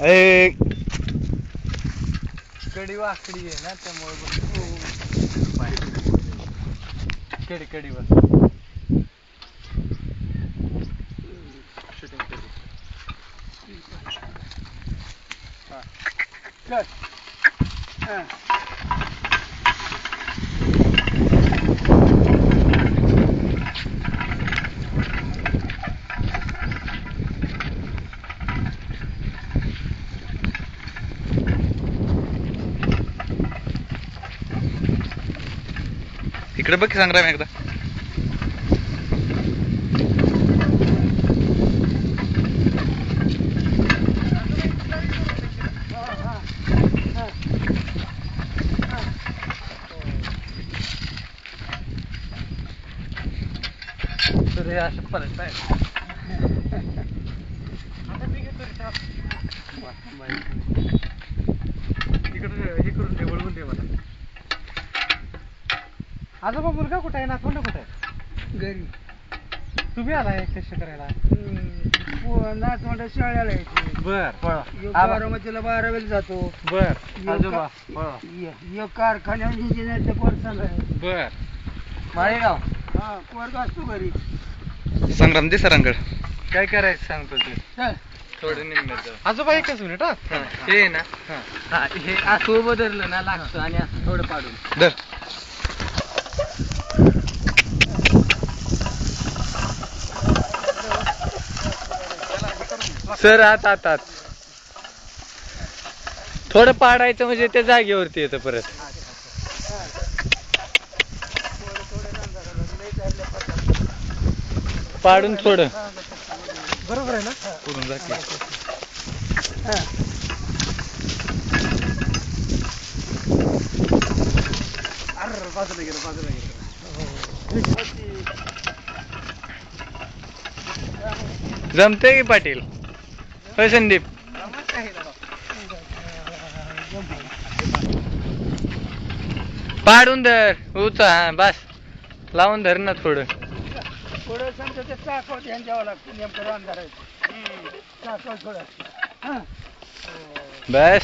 एक कडी वाकडी आहे ना त्यामुळे बघ पाहिजे कडी कडी बघ शूटिंग कडी हां इकडे बघ संग्राम एकदा. तर हे असं आहे इकडे हे करून दे वळवून दे मला. आजोबा मुलगा कुठे आहे? नातवंड कुठे आहे? घरी. तुम्ही आलाय कष्ट करायला नातवंड शाळेला यायची. बर पळा एक आबा. बारामतीला बारावीला जातो. बर एक आजोबा पळा एक एक कारखान्यात इंजिनियरचा कोर्स आहे. बर. माळेगाव? हा पोरगा असतो घरी. संग्राम दे सरांकड काय करायचं सांगतो ते? चल. थोडं निम्म्यात जाऊ. आजोबा एकच मिनिट हा. हे ना. हा. हे असं बदललं ना लागतं आणि असं थोडं पाडून. धर. सर आत आत आत. थोडं पाडायचं म्हणजे त्या जागेवरती येतं परत. पाडून थोडं. बरोबर आहे ना? पुढून जा की. बाजूला गेलं बाजूला गेलं. जमते की पाटील? होय संदीप. पाडून धर उचा हा बस. लावून धर ना थोडं. थोडं समजा ते चाकव ध्यान द्यावं लागतं. नेमकं अंधारायचं चाकव थोडं. बस.